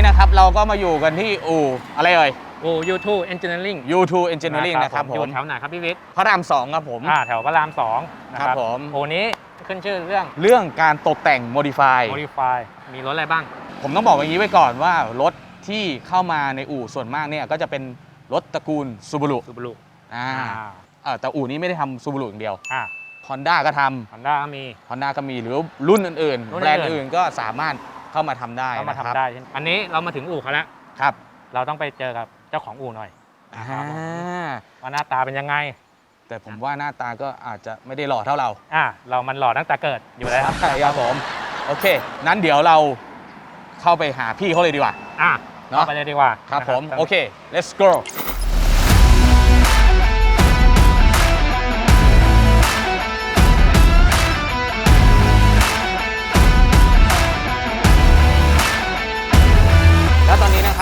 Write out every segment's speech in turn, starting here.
นี้นะครับเราก็มาอยู่กันที่อู่อะไรเอ่ย โอ้ U2 Engineering U2 Engineering นะครับผอยู่มแถวไหนครับพี่วิทย์พระรามสองครับผม อ่าแถวพระรามสองนะคครัรับบผม โอ้นี้ขึ้นชื่อเรื่อง เรื่องการตกแต่ง Modify Modify มีรถอะไรบ้าง ผมต้องบอกอย่างนี้ไว้ก่อนว่ารถที่เข้ามาในอู่ส่วนมากเนี่ยก็จะเป็นรถตระกูลซูบ a รุซูบารุอ่าอ่าเอ่อแต่อู่นี้ไม่ได้ทำซูบ a รุอย่างเดียว อ่า Honda ก็ทฮอนด้าก็มีำ Honda ก็มีหรือรุ่นอื่นรุ่ๆนอื่น แบรนด์อื่นก็สามารถ เข้ามาทำได้เขามานะทำครับได้อันนี้เรามาถึงอู่เขาแล้วครับเราต้องไปเจอกับเจ้าของอู่หน่อย อ่าว่าหน้าตาเป็นยังไงแต่ผมว่าหน้าตาก็อาจจะไม่ได้หล่อเท่าเราอ่าเรามันหล่อตั้งแต่เกิดอยู่แล้วใช่ครับผม โอเค นั้นเดี๋ยวเราเข้าไปหาพี่เขาเลยดีกว่า อะเนอะไปเลยดีกว่าครับนะผม โอเค let's go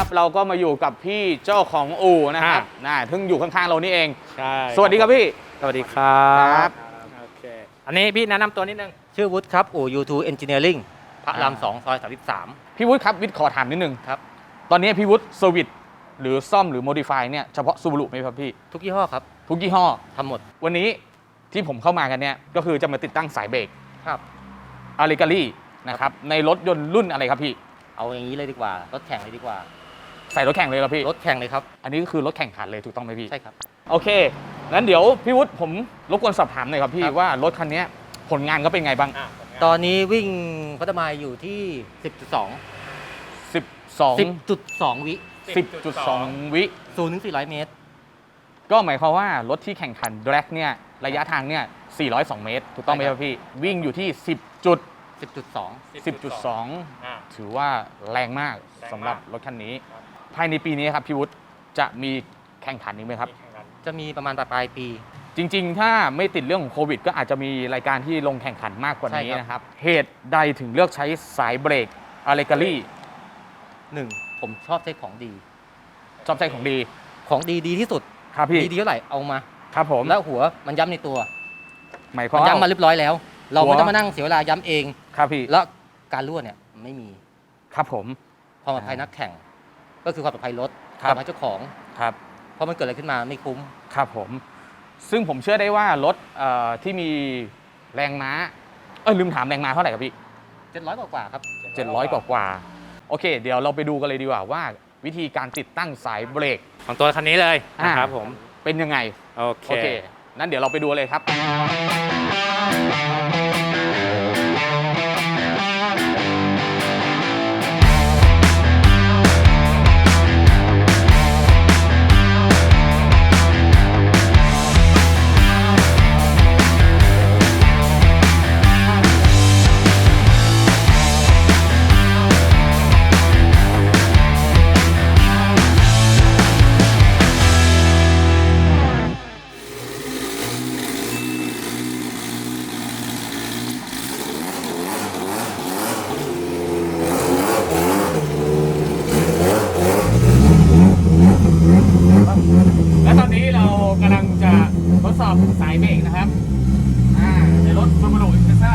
นนี้นะครับ เราก็มาอยู่กับพี่เจ้าของอู่นะครับน่าเพิ่งอยู่ข้างๆเรานี่เอง ใช่สวัสดีครับพี่ สวัสดีครับครับโอเค อันนี้พี่แนะนำตัวนิดนึง ชื่อวุฒิครับ อู่ U2 Engineering พระรามอ่าสองซอยพี่วุฒิครับวิทย์ขอถามนิดนึงครับ ตอนนี้พี่วุฒิเซอร์วิสหรือซ่อมหรือโมดิฟายเนี่ยเฉพาะซูบ a รุไหมครับพี่33ทุกยี่ห้อครับทุกยี่ห้อ ทำหมด วันนี้ที่ผมเข้ามากันเนี่ยก็คือจะมาติดตั้งสายเบรกครับ อาริกาลีนะครับในรถยนต์รุ่นอะไรครับพี่ เอาอย่างนี้เลยดีกว่า รถแข่งเลยดีกว่า ใส่รถแข่งเลยครับพี่ รถแข่งเลยครับ อันนี้ก็คือรถแข่งขันเลยถูกต้องไหมพี่ ใช่ครับ โอเค งั้นเดี๋ยวพี่วุฒิผมรบกวนสอบถามหน่อยครับพี่ครับ ว่ารถคันเนี้ยผลงานก็เป็นไงบ้างอะตอนนี้วิ่งพัฒมายอยู่ที่ 10.2 12 10.2 วิ10.2 วิ 0ถึง400 เมตร ก็หมายความว่ารถที่แข่งขันแดร็กเนี่ยระยะทางเนี่ย 402 เมตร ถูกต้องไหมครับพี่ วิ่งอยู่ที่ 10จุด10.2 10.2อะถือว่าแรงมากแรงมาก สำหรับรถคันนี้ ครับ ภายในปีนี้ครับพี่วุฒิจะมีแข่งขันอีกไหมครับ จะมีประมาณปลายปี จริง ๆ ถ้าไม่ติดเรื่องของโควิด ก็อาจจะมีรายการที่ลงแข่งขันมากกว่านี้ใช่ครับ นะครับ เหตุใดถึงเลือกใช้สายเบรกอะเลการี่1ผมชอบใช้ของดีชอบใช้ของดีของดีดีที่สุดครับพี่ดีดีเท่าไหร่เอามา ครับผมแล้วหัวมันย้ำในตัวหมายความัมนย้ำมาเรียบร้อยแล้ว เราหัวไม่ต้องมานั่งเสียเวลาย้ำเอง ครับพี่แล้วการรั่วเนี่ยไม่มีครับผมความปลอดภัยนักแข่ง ก็คือความปลอดภัยรถคครับวามปลอดภัยเจ้าของ ครับ เพราะมันเกิดอะไรขึ้นมาไม่คุ้ม ครับผม ซึ่งผมเชื่อได้ว่ารถเอ่อที่มีแรงม้า เออลืมถามแรงม้าเท่าไหร่ครับพี่ 700 กว่ากว่าครับ700 กว่ากว่าๆโอเค เดี๋ยวเราไปดูกันเลยดีกว่าว่า วิธีการติดตั้งสายเบรก ของตัวคันนี้เลยอ่า นะครับผม เป็นยังไง โอเค โอเค นั้นเดี๋ยวเราไปดูเลยครับ สอบสายเบรกนะครับ อ่าในรถซูบารุอินเทซ่า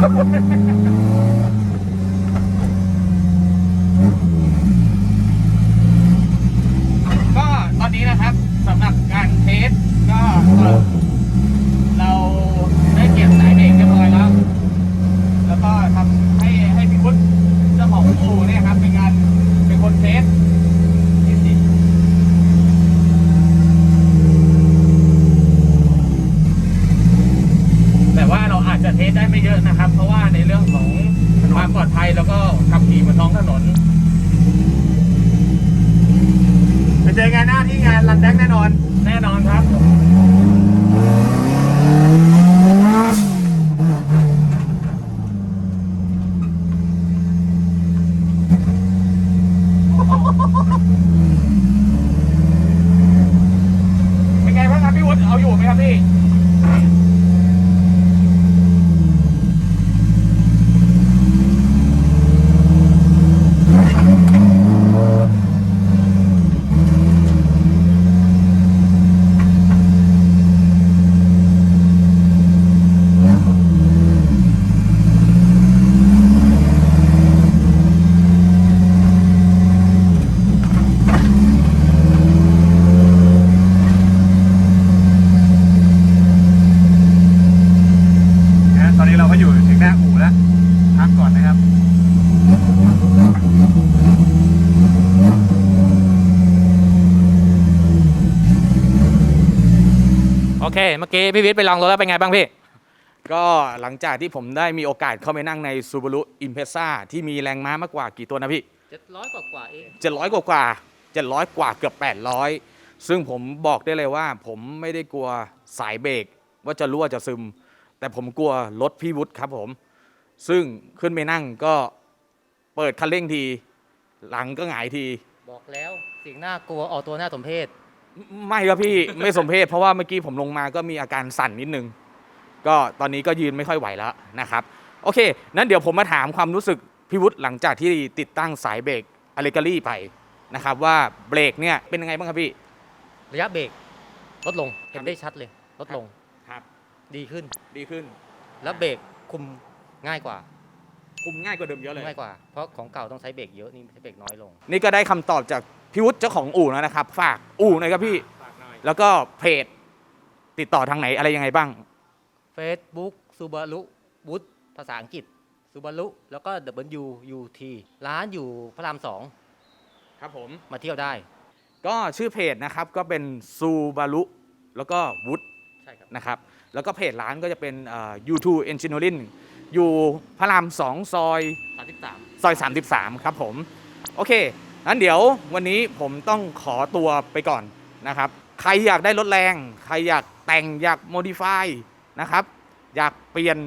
Ha ha ha ha! ทสได้ไม่เยอะนะครับ เพราะว่าในเรื่องของความปลอดภัยแล้วก็ขับขี่บนท้องถนนไปเจองานหน้าที่งานรันแดกแน่นอน แน่นอนครับ ไหมครับพี่ นะตอนนี้เราก็อยู่ถึงหน้าอู่แล้วพักก่อนนะครับโอเค เมื่อกี้พี่วิทย์ไปลองรถแล้วเป็นไงบ้างพี่ ก็หลังจากที่ผมได้มีโอกาสเข้าไปนั่งใน Subaru Impreza ที่มีแรงม้ามากกว่ากี่ตัวนะพี่ 700 กว่ากว่าเอง700 กว่ากว่า700 กว่าเกือบ 800 ซึ่งผมบอกได้เลยว่า ผมไม่ได้กลัวสายเบรกว่าจะรั่วจะซึม แต่ผมกลัวรถพี่วุฒิครับผม ซึ่งขึ้นไปนั่งก็เปิดคันเร่งที หลังก็หงายที บอกแล้วสิ่งน่ากลัวออกตัวหน้าสมเพศ ไม่ครับพี่ ไม่สมเพศเพราะว่าเมื่อกี้ผมลงมาก็มีอาการสั่นนิดนึง ก็ตอนนี้ก็ยืนไม่ค่อยไหวแล้วนะครับ โอเค นั้นเดี๋ยวผมมาถามความรู้สึกพี่วุฒิหลังจากที่ติดตั้งสายเบรกอเลการี่ไปนะครับว่าเบรกเนี่ยเป็นยังไงบ้างครับพี่ ระยะเบรกลดลง เห็นได้ชัดเลย ลดลงครับ ดีขึ้น ดีขึ้น แล้วเบรกคุมง่ายกว่า คุมง่ายกว่าเดิมเยอะเลย ง่ายกว่า เพราะของเก่าต้องใช้เบรกเยอะนี่ใช้เบรกน้อยลง นี่ก็ได้คำตอบจากพี่วุฒิเจ้าของอู่แล้วนะครับ ฝากอู่หน่อยครับพี่แล้วก็เพจติดต่อทางไหนอะไรยังไงบ้าง Facebook ซูบารุวุฒภาษาอังกฤษซูบารุแล้วก็ W U T ร้านอยู่พระรามสองครับผม มาเที่ยวได้ ก็ชื่อเพจนะครับก็เป็นซูบารุแล้วก็วุฒใช่ครับ นะครับ แล้วก็เพจร้านก็จะเป็นเอ่อ YouTube Engineering อยู่พระราม2ซอย33ซอย 33 ครับผม โอเคงั้นเดี๋ยววันนี้ผมต้องขอตัวไปก่อนนะครับ ใครอยากได้รถแรง ใครอยากแต่งอยากโมดิฟายนะครับ อยากเปลี่ยน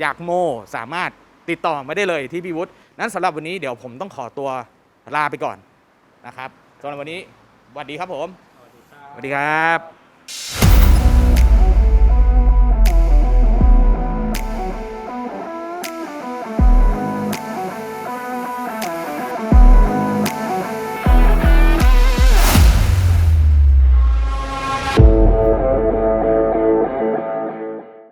อยากโมสามารถติดต่อมาได้เลยที่พี่วุฒินั้นสำหรับวันนี้เดี๋ยวผมต้องขอตัวลาไปก่อนนะครับสำหรับวันนี้สวัสดีครับผม สวัสดีครับ